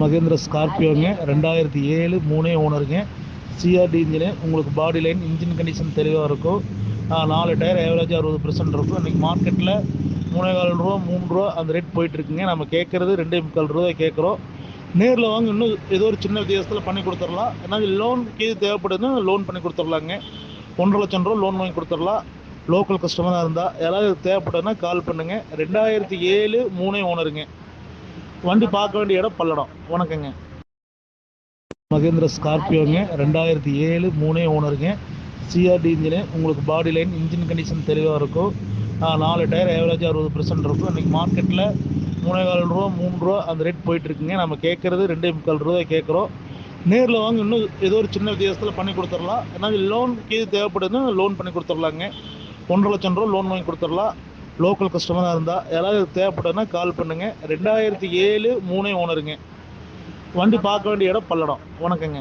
மகேந்திர ஸ்கார்பியோங்க ரெண்டாயிரத்தி ஏழு மூணே ஓனருங்க. சிஆர்டி இன்ஜினு உங்களுக்கு பாடி லைன் இன்ஜின் கண்டிஷன் தெளிவாக இருக்கும். நாலு டயர் ஏவரேஜ் அறுபது பர்சன்ட் இருக்கும். இன்றைக்கி மார்க்கெட்டில் மூணே கால் ரூபா மூணு ரூபா அந்த ரேட் போயிட்டுருக்குங்க நம்ம கேட்குறது ரெண்டே முக்கால் ரூபாய் கேட்குறோம் நேரில் வாங்க இன்னும் ஏதோ ஒரு சின்ன வித்தியாசத்தில் பண்ணி கொடுத்துடலாம். ஏன்னா லோனுக்கு எது தேவைப்படுதுன்னா லோன் பண்ணி கொடுத்துடலாங்க. ஒன்றரை லட்சம் ரூபா லோன் வாங்கி கொடுத்துடலாம். லோக்கல் கஸ்டமராக இருந்தால் யாராவது தேவைப்படுதுன்னா கால் பண்ணுங்கள் ரெண்டாயிரத்தி ஏழு மூணே ஓனருங்க. வண்டி பார்க்க வேண்டிய இடம் பல்லடம். வணக்கங்க. மகேந்திர ஸ்கார்பியோங்க ரெண்டாயிரத்தி ஏழு மூணே ஓனருங்க. CRT engine. உங்களுக்கு பாடி லைன் இன்ஜின் கண்டிஷன் தெளிவாக இருக்கும். நாலு டயர் ஏவரேஜ் அறுபது பர்சன்ட் இருக்கும். இன்றைக்கி மார்க்கெட்டில் மூணே கால் ரூபா மூணு ரூபா அந்த ரேட் போயிட்டுருக்குங்க. நம்ம கேட்குறது ரெண்டே முக்கால் ரூபாய் கேட்குறோம் நேரில் வாங்க இன்னும் ஏதோ ஒரு சின்ன வித்தியாசத்தில் பண்ணி கொடுத்துடலாம் ஏன்னா லோன் கீது தேவைப்படுதுன்னா லோன் பண்ணி கொடுத்துடலாங்க ஒன்றரை லட்சம் ரூபா லோன் வாங்கி கொடுத்துடலாம் லோக்கல் கஸ்டமராக இருந்தால் யாராவது தேவைப்பட்டதுன்னா கால் பண்ணுங்கள் ரெண்டாயிரத்தி ஏழு மூணே ஓனருங்க வண்டி பார்க்க வேண்டிய இடம் பல்லடம். வணக்கங்க.